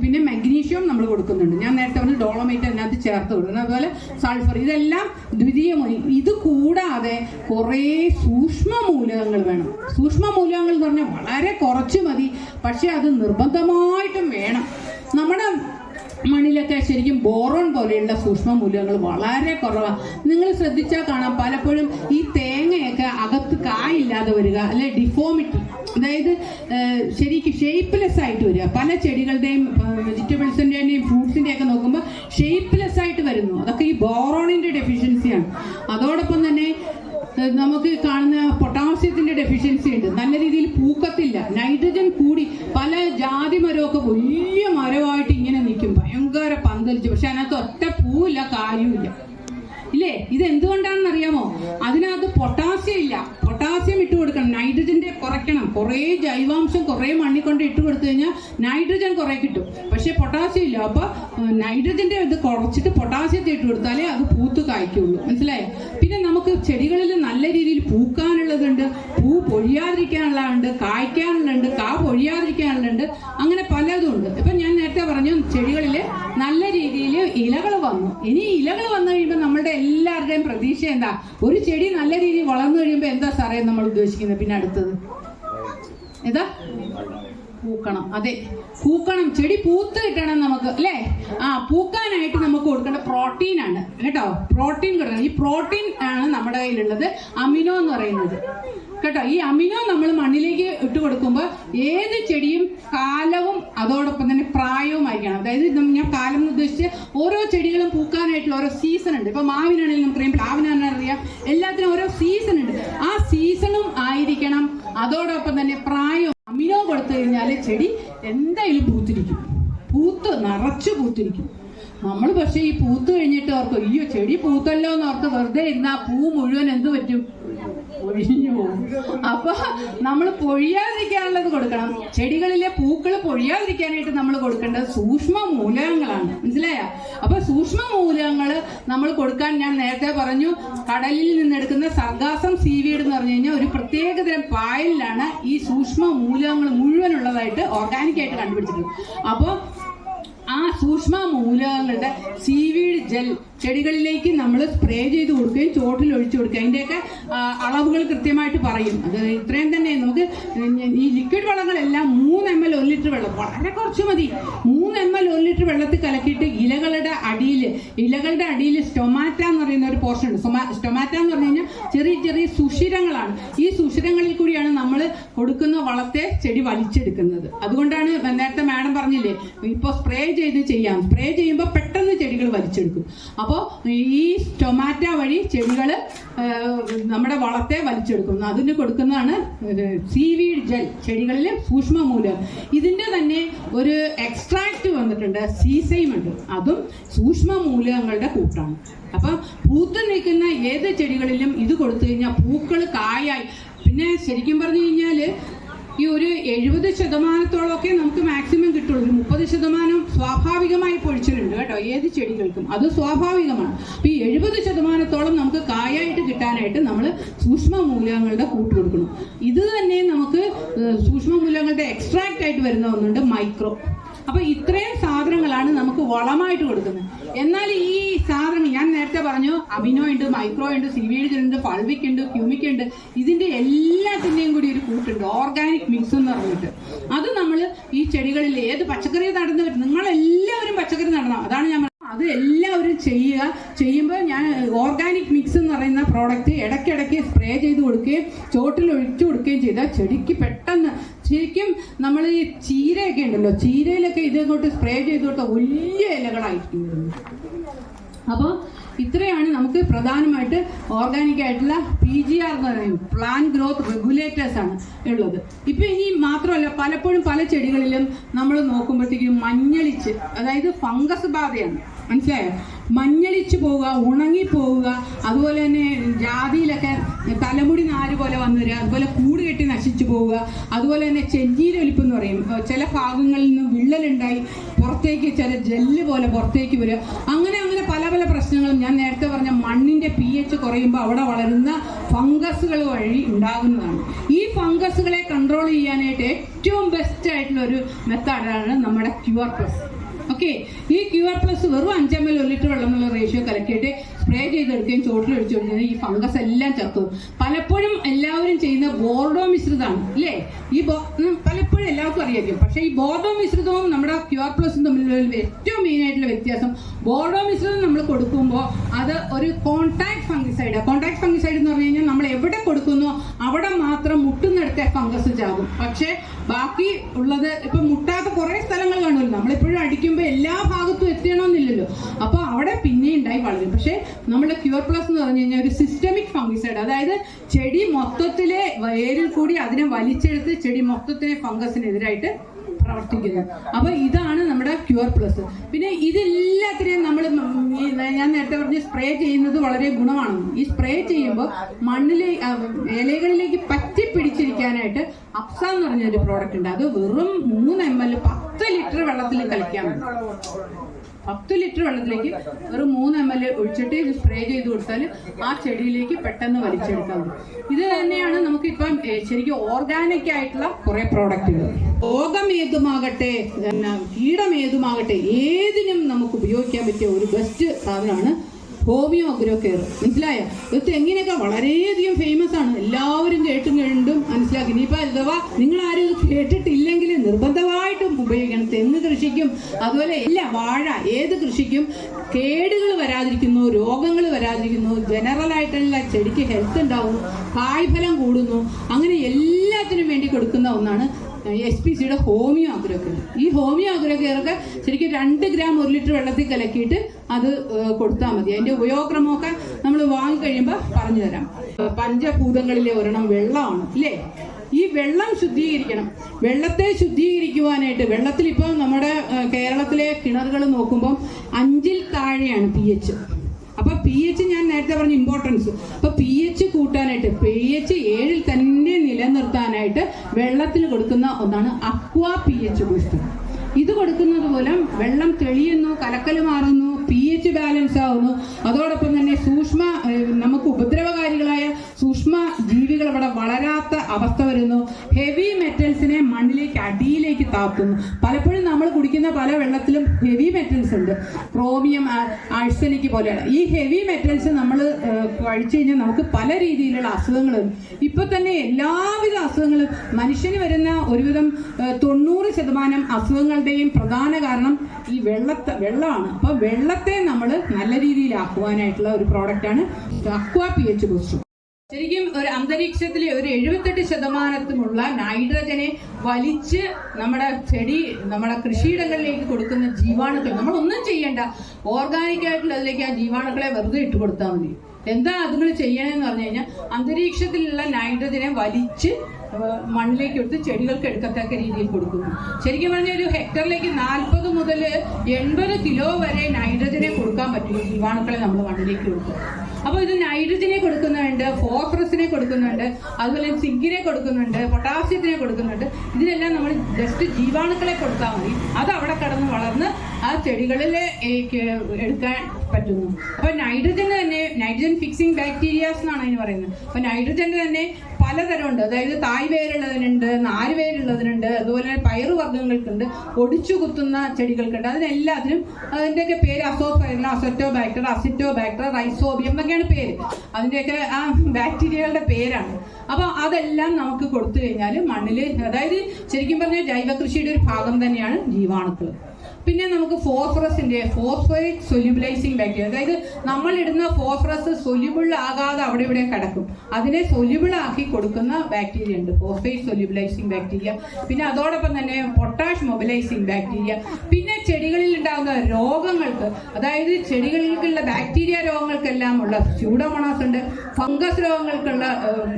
പിന്നെ മഗ്നീഷ്യവും നമ്മൾ കൊടുക്കുന്നുണ്ട്. ഞാൻ നേരത്തെ പറഞ്ഞ ഡോളമൈറ്റ് അതിനകത്ത് ചേർത്ത് കൊടുക്കുന്നത് അതുപോലെ സൾഫർ ഇതെല്ലാം ദ്വിതീയമായി ഇത് കൂടാതെ കുറേ സൂക്ഷ്മ മൂലകങ്ങൾ വേണം. സൂക്ഷ്മ മൂലകങ്ങൾ എന്ന് പറഞ്ഞാൽ വളരെ കുറച്ച് മതി. പക്ഷെ അത് നിർബന്ധമായിട്ടും വേണം. നമ്മുടെ മണ്ണിലൊക്കെ ശരിക്കും ബോറോൺ പോലെയുള്ള സൂക്ഷ്മ മൂല്യങ്ങൾ വളരെ കുറവാണ് നിങ്ങൾ ശ്രദ്ധിച്ചാൽ കാണാം പലപ്പോഴും ഈ തേങ്ങയൊക്കെ അകത്ത് കായില്ലാതെ വരിക അല്ലെ ഡിഫോമിറ്റി അതായത് ശരിക്കും ഷേപ്പ്ലെസ് ആയിട്ട് വരിക. പല ചെടികളുടെയും വെജിറ്റബിൾസിന്റെയും ഫ്രൂട്ട്സിന്റെ ഒക്കെ നോക്കുമ്പോൾ ഷേപ്പ്ലെസ് ആയിട്ട് വരുന്നു. അതൊക്കെ ഈ ബോറോണിന്റെ ഡെഫിഷ്യൻസിയാണ് അതോടൊപ്പം തന്നെ നമുക്ക് കാണുന്ന പൊട്ടാസ്യത്തിന്റെ ഡെഫിഷ്യൻസി ഉണ്ട് നല്ല രീതിയിൽ പൂക്കത്തില്ല നൈട്രജൻ കൂടി പല ജാതി മരമൊക്കെ വലിയ മരമായിട്ട് ഇങ്ങനെ നിൽക്കും ഭയങ്കര പന്തലിച്ച് പക്ഷെ അതിനകത്ത് ഒറ്റ പൂവില്ല കായും ഇല്ല ഇല്ലേ ഇത് എന്തുകൊണ്ടാണെന്ന് അറിയാമോ അതിനകത്ത് പൊട്ടാസ്യം ഇല്ല പൊട്ടാസ്യം ഇട്ട് കൊടുക്കണം നൈട്രജന്റെ കുറയ്ക്കണം കുറേ ജൈവാംശം കുറേ മണ്ണിൽ കൊണ്ട് ഇട്ട് കൊടുത്തു കഴിഞ്ഞാൽ നൈട്രജൻ കുറേ കിട്ടും പക്ഷെ പൊട്ടാസ്യം ഇല്ല അപ്പൊ ഏഹ്, നൈട്രജന്റെ ഇത് കുറച്ചിട്ട് പൊട്ടാസ്യത്തെ ഇട്ട് കൊടുത്താലേ അത് പൂത്ത് കായ്ക്കുള്ളൂ മനസ്സിലായോ പിന്നെ നമുക്ക് ചെടികളിൽ നല്ല രീതിയിൽ പൂക്കാനുള്ളതുണ്ട് പൂ പൊഴിയാതിരിക്കാനുള്ളതുണ്ട് കായ്ക്കാനുള്ളതുണ്ട് കാ പൊഴിയാതിരിക്കാനുള്ളതുണ്ട് അങ്ങനെ പലതും ഉണ്ട് ഇപ്പൊ ഞാൻ നേരത്തെ പറഞ്ഞു ചെടികളിൽ നല്ല രീതിയിൽ ഇലകൾ വന്നു ഇലകൾ വന്നു കഴിയുമ്പോൾ നമ്മളുടെ എല്ലാവരുടെയും പ്രതീക്ഷ എന്താ? ഒരു ചെടി നല്ല രീതിയിൽ വളർന്നു കഴിയുമ്പോൾ എന്താ സാറേ നമ്മൾ ഉദ്ദേശിക്കുന്നത്? പിന്നെ അടുത്തത്. എന്താ? പൂക്കണം. അതെ. പൂക്കണം. ചെടി പൂത്ത് കിട്ടണം നമുക്ക് അല്ലേ? ആ പൂക്കാനായിട്ട് നമുക്ക് കൊടുക്കേണ്ട പ്രോട്ടീൻ ആണ്. കേട്ടോ? പ്രോട്ടീൻ കൊടുക്കണം. ഈ പ്രോട്ടീൻ ആണ് നമ്മുടെ കയ്യിലുള്ളത്. അമിനോ എന്ന് പറയുന്നത്. കേട്ടോ ഈ അമിനോ നമ്മൾ മണ്ണിലേക്ക് ഇട്ട് കൊടുക്കുമ്പോൾ ഏത് ചെടിയും കാലവും അതോടൊപ്പം തന്നെ പ്രായവുമായിരിക്കണം അതായത് നം- ഞാൻ കാലം എന്ന് ഉദ്ദേശിച്ച് ഓരോ ചെടികളും പൂക്കാനായിട്ടുള്ള ഓരോ സീസൺ ഉണ്ട്. ഇപ്പൊ മാവിനാണെങ്കിലും നമുക്കറിയാം പ്ലാവിനാണെങ്കിലും അറിയാം എല്ലാത്തിനും ഓരോ സീസൺ ഉണ്ട്. ആ സീസണും ആയിരിക്കണം. അതോടൊപ്പം തന്നെ പ്രായവും. അമിനോ കൊടുത്തു കഴിഞ്ഞാൽ ചെടി എന്തായാലും പൂത്തിരിക്കും. പൂത്ത് നിറച്ചു പൂത്തിരിക്കും. നമ്മൾ പക്ഷേ ഈ പൂത്ത് കഴിഞ്ഞിട്ട് ഓർക്കും അയ്യോ ചെടി പൂത്തല്ലോ എന്ന് ഓർത്ത് വെറുതെ ഇരുന്ന പൂ മുഴുവൻ എന്ത് പറ്റും? പൊഴിഞ്ഞു അപ്പൊ നമ്മൾ പൊഴിയാതിരിക്കാനുള്ളത് കൊടുക്കണം. ചെടികളിലെ പൂക്കൾ പൊഴിയാതിരിക്കാനായിട്ട് നമ്മൾ കൊടുക്കേണ്ടത് സൂക്ഷ്മ മൂലകങ്ങളാണ് മനസ്സിലായ? അപ്പൊ സൂക്ഷ്മ മൂലകങ്ങൾ നമ്മൾ കൊടുക്കാൻ ഞാൻ നേരത്തെ പറഞ്ഞു കടലിൽ നിന്നെടുക്കുന്ന സർഗാസം സീവീഡ് എന്ന് പറഞ്ഞു കഴിഞ്ഞാൽ ഒരു പ്രത്യേക തരം പായലിലാണ് ഈ സൂക്ഷ്മ മൂലകങ്ങൾ മുഴുവനുള്ളതായിട്ട് ഓർഗാനിക് ആയിട്ട് കണ്ടുപിടിച്ചിട്ടുള്ളത്. അപ്പോൾ ആ സൂക്ഷ്മ മൂലകങ്ങളുടെ സീവീഡ് ജെൽ ചെടികളിലേക്ക് നമ്മൾ സ്പ്രേ ചെയ്ത് കൊടുക്കുകയും ചോട്ടിൽ ഒഴിച്ചു കൊടുക്കുക അതിന്റെയൊക്കെ അളവുകൾ കൃത്യമായിട്ട് പറയും. അത് ഇത്രയും തന്നെ നമുക്ക് ഈ ലിക്വിഡ് വളങ്ങളെല്ലാം മൂന്ന് എം എൽ ഒരു ലിറ്റർ വെള്ളം വളരെ കുറച്ച് മതി. മൂന്ന് എം എൽ ഒരു ലിറ്റർ വെള്ളത്തിൽ കലക്കിയിട്ട് ഇലകളുടെ അടിയിൽ ഇലകളുടെ അടിയിൽ സ്റ്റൊമാറ്റ എന്ന് പറയുന്ന ഒരു പോർഷൻ ഉണ്ട്. സ്റ്റൊമാറ്റ എന്ന് പറഞ്ഞു കഴിഞ്ഞാൽ ചെറിയ ചെറിയ സുഷിരങ്ങളാണ്. ഈ സുഷിരങ്ങളിൽ കൂടിയാണ് നമ്മൾ കൊടുക്കുന്ന വളത്തെ ചെടി വലിച്ചെടുക്കുന്നത്. അതുകൊണ്ടാണ് നേരത്തെ മാഡം പറഞ്ഞില്ലേ ഇപ്പോൾ സ്പ്രേ ചെയ്ത് ചെയ്യാം. സ്പ്രേ ചെയ്യുമ്പോൾ പെട്ടെന്ന് ചെടികൾ വലിച്ചെടുക്കും. അപ്പോൾ ഈ ടൊമാറ്റ വഴി ചെടികൾ നമ്മുടെ വളത്തെ വലിച്ചെടുക്കുന്നു. അതിന് കൊടുക്കുന്നതാണ് സീവീഡ് ജെൽ ചെടികളിലെ സൂക്ഷ്മമൂലം ഇതിന്റെ തന്നെ ഒരു എക്സ്ട്രാക്റ്റ് വന്നിട്ടുണ്ട് സീസൈം ഉണ്ട്. അതും സൂക്ഷ്മമൂലങ്ങളുടെ കൂട്ടാണ്. അപ്പം പൂത്ത് നിൽക്കുന്ന ഏത് ചെടികളിലും ഇത് കൊടുത്തു കഴിഞ്ഞാൽ പൂക്കൾ കായായി. പിന്നെ ശരിക്കും പറഞ്ഞു കഴിഞ്ഞാൽ ഈ ഒരു എഴുപത് ശതമാനത്തോളമൊക്കെ നമുക്ക് മാക്സിമം കിട്ടുള്ളൂ. ഒരു മുപ്പത് ശതമാനം സ്വാഭാവികമായി പൊഴിച്ചിലുണ്ട് കേട്ടോ. ഏത് ചെടികൾക്കും. അത് സ്വാഭാവികമാണ്. അപ്പൊ ഈ എഴുപത് ശതമാനത്തോളം നമുക്ക് കായായിട്ട് കിട്ടാനായിട്ട് നമ്മൾ സൂക്ഷ്മ മൂലകങ്ങളുടെ കൂട്ട് കൊടുക്കണം. ഇത് തന്നെ നമുക്ക് ഏഹ്, സൂക്ഷ്മ മൂലകങ്ങളുടെ എക്സ്ട്രാക്റ്റ് ആയിട്ട് വരുന്ന ഒന്നുണ്ട് മൈക്രോ അപ്പൊ ഇത്രയും സാധനങ്ങളാണ് നമുക്ക് വളമായിട്ട് കൊടുക്കുന്നത്. എന്നാൽ ഈ സാധനം ഞാൻ നേരത്തെ പറഞ്ഞു അമിനോ ഉണ്ട് മൈക്രോ ഉണ്ട് സിവീഡ് ഉണ്ട് ഫൾവിക് ഉണ്ട് ക്യൂമിക് ഉണ്ട്. ഇതിന്റെ എല്ലാത്തിന്റെയും കൂടി ഒരു കൂട്ടുണ്ട്. ഓർഗാനിക് മിക്സ് എന്ന് പറഞ്ഞിട്ട്. അത് നമ്മൾ ഈ ചെടികളിൽ ഏത് പച്ചക്കറി നടുന്നവർ നിങ്ങളെല്ലാവരും പച്ചക്കറി നടണം. അതാണ് ഞാൻ. അത് എല്ലാവരും ചെയ്യുക. ചെയ്യുമ്പോൾ ഞാൻ ഓർഗാനിക് മിക്സ് എന്ന് പറയുന്ന പ്രോഡക്റ്റ് ഇടയ്ക്കിടയ്ക്ക് സ്പ്രേ ചെയ്ത് കൊടുക്കുകയും ചോട്ടിൽ ഒഴിച്ചു കൊടുക്കുകയും ചെയ്താൽ ചെടിക്ക് പെട്ടെന്ന് ശരിക്കും നമ്മൾ ഈ ചീരയൊക്കെ ഉണ്ടല്ലോ ചീരയിലൊക്കെ ഇതങ്ങോട്ട് സ്പ്രേ ചെയ്തോട്ട് വലിയ ഇലകളായിരിക്കും. അപ്പോൾ ഇത്രയാണ് നമുക്ക് പ്രധാനമായിട്ട് ഓർഗാനിക് ആയിട്ടുള്ള പി ജി ആർ എന്ന് പറയും പ്ലാൻ ഗ്രോത്ത് റെഗുലേറ്റേഴ്സ് ആണ് ഉള്ളത്. ഇപ്പം ഇനി മാത്രമല്ല പലപ്പോഴും പല ചെടികളിലും നമ്മൾ നോക്കുമ്പോഴത്തേക്കും മഞ്ഞളിച്ച് അതായത് ഫംഗസ് ബാധയാണ്. മനസ്സിലായോ? മഞ്ഞളിച്ച് പോവുക ഉണങ്ങി പോവുക അതുപോലെ തന്നെ ജാതിയിലൊക്കെ തലമുടി നാര് പോലെ വന്നു വരിക അതുപോലെ കൂട് കെട്ടി നശിച്ചു പോവുക അതുപോലെ തന്നെ ചെഞ്ചീരൊലിപ്പ് എന്ന് പറയും. ചില ഭാഗങ്ങളിൽ നിന്ന് വിള്ളലുണ്ടായി പുറത്തേക്ക് ചില ജെല്ല് പോലെ പുറത്തേക്ക് വരിക. അങ്ങനെ അങ്ങനെ പല പല പ്രശ്നങ്ങളും. ഞാൻ നേരത്തെ പറഞ്ഞ മണ്ണിന്റെ പി എച്ച് കുറയുമ്പോൾ അവിടെ വളരുന്ന ഫംഗസുകൾ വഴി ഉണ്ടാകുന്നതാണ്. ഈ ഫംഗസുകളെ കൺട്രോൾ ചെയ്യാനായിട്ട് ഏറ്റവും ബെസ്റ്റ് ആയിട്ടുള്ള ഒരു മെത്തേഡാണ് നമ്മുടെ ക്യൂആർ പ്ലസ് ഓക്കെ ഈ ക്യു ആർ പ്ലസ് വെറും അഞ്ച് എം എൽ ഒരു ലിറ്റർ വെള്ളമുള്ള റേഷ്യോ കലക്കിയിട്ട് സ്പ്രേ ചെയ്തെടുക്കുകയും ചോട്ടിൽ ഒഴിച്ചു കൊടുക്കുന്നത് ഈ ഫംഗസ് എല്ലാം ചത്തു. പലപ്പോഴും എല്ലാവരും ചെയ്യുന്ന ബോർഡോ മിശ്രിതമാണ് അല്ലേ ഈ പലപ്പോഴും എല്ലാവർക്കും അറിയായിരിക്കും. പക്ഷേ ഈ ബോർഡോ മിശ്രിതവും നമ്മുടെ ക്യു ആർ പ്ലസും തമ്മിലുള്ള ഏറ്റവും മെയിൻ ആയിട്ടുള്ള വ്യത്യാസം ബോർഡോ മിശ്രിതം നമ്മൾ കൊടുക്കുമ്പോൾ അത് ഒരു കോൺടാക്ട് ഫംഗിസൈഡ് കോൺടാക്ട് ഫംഗിസൈഡ് എന്ന് പറഞ്ഞു കഴിഞ്ഞാൽ നമ്മൾ എവിടെ കൊടുക്കുന്നോ? അവിടെ മാത്രം മുട്ടുന്നിടത്തെ ഫംഗസ് ചാകും പക്ഷേ ബാക്കി ഉള്ളത് ഇപ്പൊ മുട്ടാത്ത കുറെ സ്ഥലങ്ങൾ കാണുമല്ലോ. നമ്മളിപ്പോഴും അടിക്കുമ്പോൾ എല്ലാ ഭാഗത്തും എത്തിയണമെന്നില്ലല്ലോ അപ്പോൾ അവിടെ പിന്നെ ഉണ്ടായി വളരും. പക്ഷേ നമ്മുടെ ക്യൂർ പ്ലസ് എന്ന് പറഞ്ഞു കഴിഞ്ഞാൽ ഒരു സിസ്റ്റമിക് ഫംഗിസൈഡ് അതായത് ചെടി മൊത്തത്തിലെ വേരിൽ കൂടി അതിനെ വലിച്ചെടുത്ത് ചെടി മൊത്തത്തിലെ ഫംഗസിനെതിരായിട്ട് പ്രവർത്തിക്കുന്നത് അപ്പൊ ഇതാണ് നമ്മുടെ ക്യൂർ പ്ലസ്. പിന്നെ ഇതെല്ലാത്തിനെയും നമ്മൾ ഞാൻ നേരത്തെ പറഞ്ഞ സ്പ്രേ ചെയ്യുന്നത് വളരെ ഗുണമാണ്. ഈ സ്പ്രേ ചെയ്യുമ്പോൾ മണ്ണിലെ ഇലകളിലേക്ക് പറ്റി പിടിച്ചിരിക്കാനായിട്ട് അപ്സ എന്ന് പറഞ്ഞൊരു പ്രോഡക്റ്റ് ഉണ്ട്. അത് വെറും മൂന്ന് എം എൽ പത്ത് ലിറ്റർ വെള്ളത്തിൽ കളിക്കാൻ പത്ത് ലിറ്റർ വെള്ളത്തിലേക്ക് ഒരു മൂന്ന് എം എൽ ഒഴിച്ചിട്ട് സ്പ്രേ ചെയ്ത് കൊടുത്താൽ ആ ചെടിയിലേക്ക് പെട്ടെന്ന് വലിച്ചെടുക്കാൻ ഇത് തന്നെയാണ് നമുക്കിപ്പം ശരിക്കും ഓർഗാനിക് ആയിട്ടുള്ള കുറെ പ്രോഡക്റ്റുകൾ രോഗം ഏതുമാകട്ടെ കീടം ഏതുമാകട്ടെ ഏതിനും നമുക്ക് ഉപയോഗിക്കാൻ പറ്റിയ ഒരു ബെസ്റ്റ് സാധനമാണ് ഹോമിയോ അഗ്രോ കെയർ മനസ്സിലായോ? ഇത് തെങ്ങിനൊക്കെ വളരെയധികം ഫേമസ് ആണ്. എല്ലാവരും കേട്ടും കണ്ടും മനസ്സിലാക്കി. ഇനിയിപ്പോൾ അഥവാ നിങ്ങൾ ആരും കേട്ടിട്ടില്ലെങ്കിൽ നിർബന്ധമായിട്ടും ഉപയോഗിക്കണം. തെങ്ങ് കൃഷിക്കും അതുപോലെ എല്ലാ വാഴ ഏത് കൃഷിക്കും കേടുകൾ വരാതിരിക്കുന്നു രോഗങ്ങൾ വരാതിരിക്കുന്നു ജനറൽ ആയിട്ടുള്ള ചെടിക്ക് ഹെൽത്ത് ഉണ്ടാവുന്നു കായ്ഫലം കൂടുന്നു അങ്ങനെ എല്ലാത്തിനും വേണ്ടി കൊടുക്കുന്ന ഒന്നാണ് എസ് പി സിയുടെ ഹോമിയോ ആഗ്രഹം ഈ ഹോമിയോ അഗ്രോ കെയറൊക്കെ ശരിക്കും രണ്ട് ഗ്രാം ഒരു ലിറ്റർ വെള്ളത്തിൽ കലക്കിയിട്ട് അത് കൊടുത്താൽ മതി. അതിന്റെ ഉപയോഗക്രമമൊക്കെ നമ്മൾ വാങ്ങി കഴിയുമ്പോൾ പറഞ്ഞു തരാം. പഞ്ചഭൂതങ്ങളിലെ ഒരെണ്ണം വെള്ളമാണ് ഇല്ലേ? ഈ വെള്ളം ശുദ്ധീകരിക്കണം. വെള്ളത്തെ ശുദ്ധീകരിക്കുവാനായിട്ട് വെള്ളത്തിൽ ഇപ്പോൾ നമ്മുടെ കേരളത്തിലെ കിണറുകൾ നോക്കുമ്പോൾ അഞ്ചിൽ താഴെയാണ് പി എച്ച്. അപ്പൊ പി എച്ച് ഞാൻ നേരത്തെ പറഞ്ഞ ഇമ്പോർട്ടൻസ് അപ്പൊ പി എച്ച് കൂട്ടാനായിട്ട് പി എച്ച് ഏഴിൽ തന്നെ നിലനിർത്താനായിട്ട് വെള്ളത്തിൽ കൊടുക്കുന്ന ഒന്നാണ് അക്വാ പി എച്ച് ബൂസ്റ്റർ ഇത് കൊടുക്കുന്നത് മൂലം വെള്ളം തെളിയുന്നു കലക്കൽ മാറുന്നു പി എച്ച് ബാലൻസ് ആവുന്നു. അതോടൊപ്പം തന്നെ സൂക്ഷ്മ നമുക്ക് ഉപദ്രവകാരികളായ സൂക്ഷ്മ ജീവികൾ ഇവിടെ വളരാത്ത അവസ്ഥ വരുന്നു. ഹെവി മെറ്റൽസിനെ മണ്ണിലേക്ക് അടിയിലേക്ക് താത്തുന്നു പലപ്പോഴും നമ്മൾ കുടിക്കുന്ന പല വെള്ളത്തിലും ഹെവി മെറ്റൽസ് ഉണ്ട്. ക്രോമിയം ആഴ്സനിക്ക് പോലെയാണ്. ഈ ഹെവി മെറ്റൽസ് നമ്മൾ കഴിച്ചു കഴിഞ്ഞാൽ നമുക്ക് പല രീതിയിലുള്ള അസുഖങ്ങൾ വരും ഇപ്പൊ തന്നെ എല്ലാവിധ അസുഖങ്ങളും മനുഷ്യന് വരുന്ന ഒരുവിധം തൊണ്ണൂറ് ശതമാനം അസുഖങ്ങളുടെയും പ്രധാന കാരണം ഈ വെള്ളത്തെ വെള്ളമാണ്. അപ്പൊ വെള്ളത്തെ നമ്മൾ നല്ല രീതിയിൽ ആക്കുവാനായിട്ടുള്ള ഒരു പ്രോഡക്റ്റ് ആണ് അക്വാ പി എച്ച് ബൂസ്റ്റർ ശരിക്കും ഒരു അന്തരീക്ഷത്തിലെ ഒരു എഴുപത്തെട്ട് ശതമാനത്തിനുള്ള നൈട്രജനെ വലിച്ച് നമ്മുടെ ചെടി നമ്മുടെ കൃഷിയിടങ്ങളിലേക്ക് കൊടുക്കുന്ന ജീവാണുക്കൾ നമ്മൾ ഒന്നും ചെയ്യണ്ട. ഓർഗാനിക് ആയിട്ടുള്ള അതിലേക്ക് ആ ജീവാണുക്കളെ വെറുതെ ഇട്ട് കൊടുത്താൽ മതി. എന്താ അതുങ്ങൾ ചെയ്യണമെന്ന് പറഞ്ഞു കഴിഞ്ഞാൽ അന്തരീക്ഷത്തിലുള്ള നൈട്രജനെ വലിച്ച് മണ്ണിലേക്ക് എടുത്ത് ചെടികൾക്ക് എടുക്കത്തക്ക രീതിയിൽ കൊടുക്കുന്നു. ശരിക്കും പറഞ്ഞാൽ ഒരു ഹെക്ടറിലേക്ക് നാൽപ്പത് മുതൽ എൺപത് കിലോ വരെ നൈട്രജനെ കൊടുക്കാൻ പറ്റും ജീവാണുക്കളെ നമ്മൾ മണ്ണിലേക്ക് കൊടുക്കും അപ്പോൾ ഇത് നൈട്രജനെ കൊടുക്കുന്നുണ്ട് ഫോസ്ഫറസിനെ കൊടുക്കുന്നുണ്ട് അതുപോലെ സിങ്കിനെ കൊടുക്കുന്നുണ്ട് പൊട്ടാസ്യത്തിനെ കൊടുക്കുന്നുണ്ട്. ഇതിനെല്ലാം നമ്മൾ ജസ്റ്റ് ജീവാണുക്കളെ കൊടുത്താൽ മതി. അത് അവിടെ കടന്ന് വളർന്ന് ആ ചെടികളിലേക്ക് എടുക്കാൻ പറ്റുന്നു. അപ്പോൾ നൈട്രജന് തന്നെ നൈട്രജൻ ഫിക്സിംഗ് ബാക്ടീരിയാസ് എന്നാണ് അതിന് പറയുന്നത്. അപ്പോൾ നൈട്രജന് തന്നെ പലതരമുണ്ട്. അതായത് തായ് വേരുള്ളതിനുണ്ട് നാല് വേരുള്ളതിനുണ്ട് അതുപോലെ തന്നെ പയറ് വർഗങ്ങൾക്കുണ്ട് ഒടിച്ചു കുത്തുന്ന ചെടികൾക്കുണ്ട്. അതിനെല്ലാത്തിനും അതിന്റെയൊക്കെ പേര് അസോഫൈറില അസറ്റോ ബാക്ടർ അസിറ്റോ ബാക്ടർ റൈസോബിയം എന്നൊക്കെയാണ് പേര്. അതിന്റെയൊക്കെ ആ ബാക്ടീരിയകളുടെ പേരാണ്. അപ്പോൾ അതെല്ലാം നമുക്ക് കൊടുത്തു കഴിഞ്ഞാൽ മണ്ണിൽ അതായത് ശരിക്കും പറഞ്ഞാൽ ജൈവകൃഷിയുടെ ഒരു ഭാഗം തന്നെയാണ് ജീവാണുക്കൾ പിന്നെ നമുക്ക് ഫോസ്ഫറസിന്റെ ഫോസ്ഫറിക് സൊല്യൂബിലൈസിങ് ബാക്ടീരിയ അതായത് നമ്മൾ ഇടുന്ന ഫോസ്ഫറസ് സൊല്യൂബിൾ ആകാതെ അവിടെ ഇവിടെ കിടക്കും. അതിനെ സൊല്യൂബിൾ ആക്കി കൊടുക്കുന്ന ബാക്ടീരിയ ഉണ്ട്. ഫോസ്ഫേറ്റ് സൊല്യൂബിലൈസിങ് ബാക്ടീരിയ പിന്നെ അതോടൊപ്പം തന്നെ പൊട്ടാഷ് മൊബിലൈസിങ് ബാക്ടീരിയ പിന്നെ ചെടികളിൽ ഉണ്ടാകുന്ന രോഗങ്ങൾക്ക് അതായത് ചെടികൾക്കുള്ള ബാക്ടീരിയ രോഗങ്ങൾക്കെല്ലാം ഉള്ള സ്യൂഡോമോണാസ് ഉണ്ട്. ഫംഗസ് രോഗങ്ങൾക്കുള്ള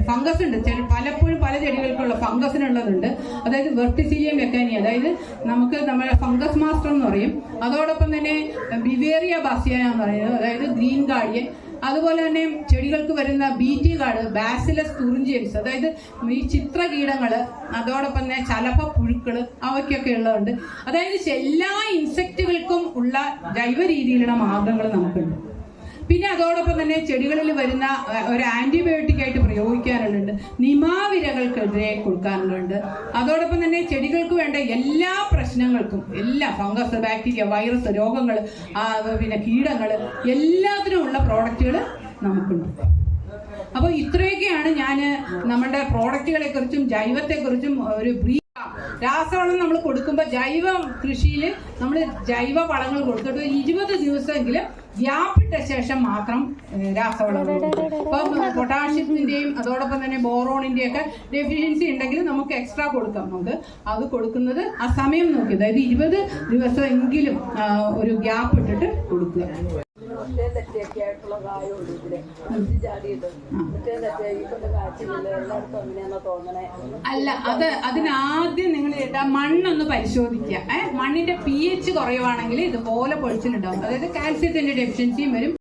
ഫംഗസ് ഉണ്ട്. പലപ്പോഴും പല ചെടികൾക്കുള്ള ഫംഗസിനുള്ളതുണ്ട് അതായത് വെർട്ടിസിലിയം മെക്കാനി അതായത് നമുക്ക് നമ്മുടെ ഫംഗസ് മാസ്റ്റർ എന്ന് പറയും. അതോടൊപ്പം തന്നെ ബിവേറിയ ബാസിയ എന്ന് പറയുന്നത് അതായത് ഗ്രീൻ ഗാർഡിയൻ. അതുപോലെ തന്നെ ചെടികൾക്ക് വരുന്ന ബീറ്റി കാർഡ് ബാസിലസ് തുറിഞ്ചിയൻസ്. അതായത് ഈ ചിത്രകീടങ്ങൾ അതോടൊപ്പം തന്നെ ചലപ്പ പുഴുക്കൾ അവയ്ക്കൊക്കെ ഉള്ളതുണ്ട്. അതായത് എല്ലാ ഇൻസെക്റ്റുകൾക്കും ഉള്ള ജൈവ രീതിയിലുള്ള മാർഗങ്ങൾ നമുക്കുണ്ട്. പിന്നെ അതോടൊപ്പം തന്നെ ചെടികളിൽ വരുന്ന ഒരു ആന്റിബയോട്ടിക് ആയിട്ട് പ്രയോഗിക്കാറുണ്ട്. നിമാവിരകൾക്കെതിരെ കൊടുക്കാറുണ്ട്. അതോടൊപ്പം തന്നെ ചെടികൾക്ക് വേണ്ട എല്ലാ പ്രശ്നങ്ങൾക്കും എല്ലാ ഫംഗസ് ബാക്ടീരിയ വൈറസ് രോഗങ്ങൾ പിന്നെ കീടങ്ങൾ എല്ലാത്തിനുമുള്ള പ്രോഡക്റ്റുകൾ നമുക്കുണ്ട്. അപ്പോൾ ഇത്രയൊക്കെയാണ് ഞാൻ നമ്മുടെ പ്രോഡക്റ്റുകളെക്കുറിച്ചും ജൈവത്തെക്കുറിച്ചും ജൈവത്തെ ഒരു ബ്രീഫ് രാസവളം നമ്മൾ കൊടുക്കുമ്പോൾ ജൈവ കൃഷിയിൽ നമ്മൾ ജൈവ വളങ്ങൾ കൊടുത്തിട്ട് ഇരുപത് ദിവസമെങ്കിലും വ്യാപിട്ട ശേഷം മാത്രം രാസവളം കൊടുക്കുക. പൊട്ടാഷ്യത്തിന്റെയും അതോടൊപ്പം തന്നെ ബോറോണിന്റെയും ഒക്കെ ഡെഫിഷ്യൻസി ഉണ്ടെങ്കിൽ നമുക്ക് എക്സ്ട്രാ കൊടുക്കാം. നമുക്ക് അത് കൊടുക്കുന്നത് ആ സമയം നോക്കി. അതായത് ഇരുപത് ദിവസമെങ്കിലും ഒരു ഗ്യാപ്പ് ഇട്ടിട്ട് കൊടുക്കുക. അല്ല അത് അതിനാദ്യം നിങ്ങൾ ഇട്ടാ മണ്ണൊന്ന് പരിശോധിക്കുക. ഏഹ് മണ്ണിന്റെ പി എച്ച് കുറയുവാണെങ്കിൽ ഇതുപോലെ പൊഴിച്ചിലുണ്ടാവും. അതായത് കാൽസ്യത്തിന്റെ ഡെഫിഷ്യൻസിയും വരും.